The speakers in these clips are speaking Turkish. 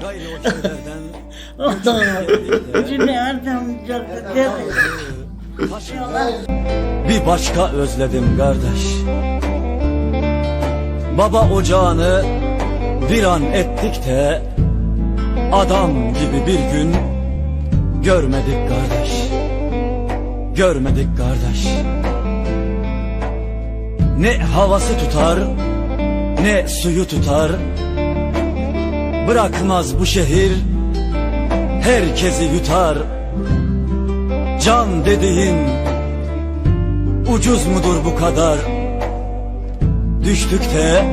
Gayrı o kederden O da Bir başka özledim kardeş. Baba ocağını bir an ettik de Adam gibi bir gün görmedik kardeş. Görmedik kardeş. Ne havası tutar ne suyu tutar. Bırakmaz bu şehir herkesi yutar. Can dediğin Ucuz mudur bu kadar? Düştük de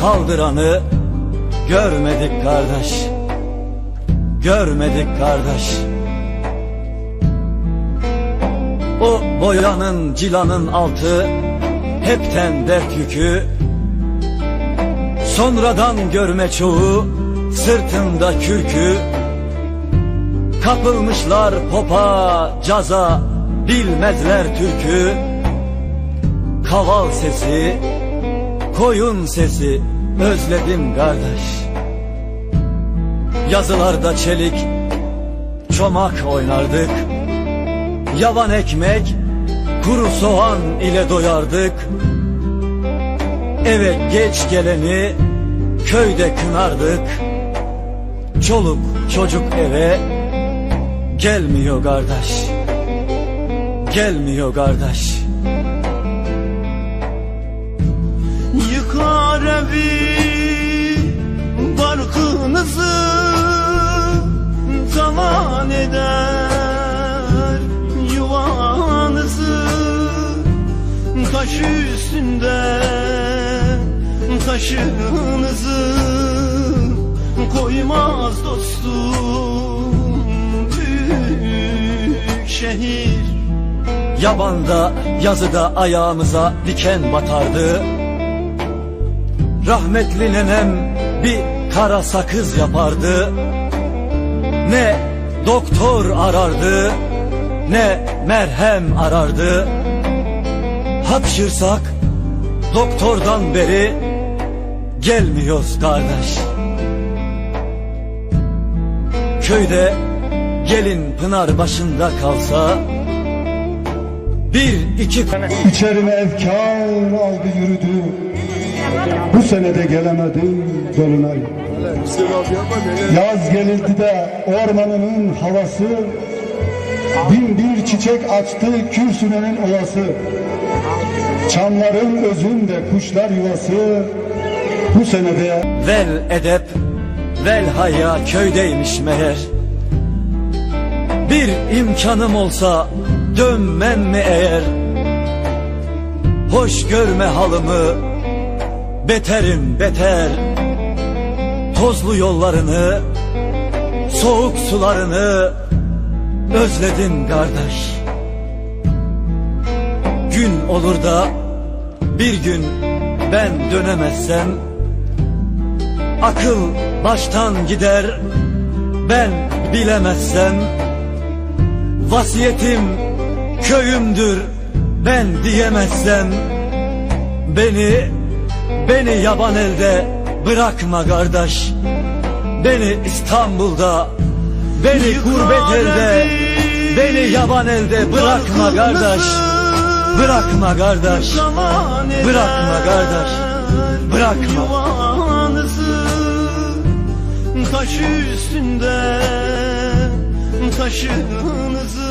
kaldıranı görmedik kardeş. Görmedik kardeş. O boyanın cilanın altı Hepten dert yükü. Sonradan görme çoğu Sırtında kürkü Kapılmışlar popa, caza, bilmezler türkü. Kaval sesi, koyun sesi, özledim kardeş. Yazılarda çelik, çomak oynardık. Yavan ekmek, kuru soğan ile doyardık. Eve geç geleni köyde kınardık. Çoluk çocuk eve Gelmiyor kardeş. Gelmiyor kardeş. Yıkar evi barkınızı Talan eder. Yuvanızı Taş üstünde taşınızı Koymaz dostum Yabanda yazıda ayağımıza diken batardı. Rahmetli nenem bir kara sakız yapardı. Ne doktor arardı Ne merhem arardı. Hapşırsak doktordan beri Gelmiyoruz kardeş. Köyde gelin pınar başında kalsa Bir iki. İçerime efkar aldı yürüdü. Bu senede gelemedim dolunay Yaz gelildi de ormanının havası. Bin bir çiçek açtı kürsünenin ovası Çamların özünde kuşlar yuvası. Bu senede Vel edep, vel haya köydeymiş meğer Bir imkanım olsa dönmem mi eğer? Hoş görme halımı, beterim beter. Tozlu yollarını, soğuk sularını Özledim kardeş. Gün olur da bir gün ben dönemezsem Akıl baştan gider ben bilemezsem. Vasiyetim köyümdür ben diyemezsem. Beni, beni yaban elde bırakma kardeş. Beni İstanbul'da, beni gurbet elde Beni. yaban elde bırakma kardeş. Bırakma kardeş Bırakma kardeş Bırakma. Yuvanızı taş üstünde taşınızı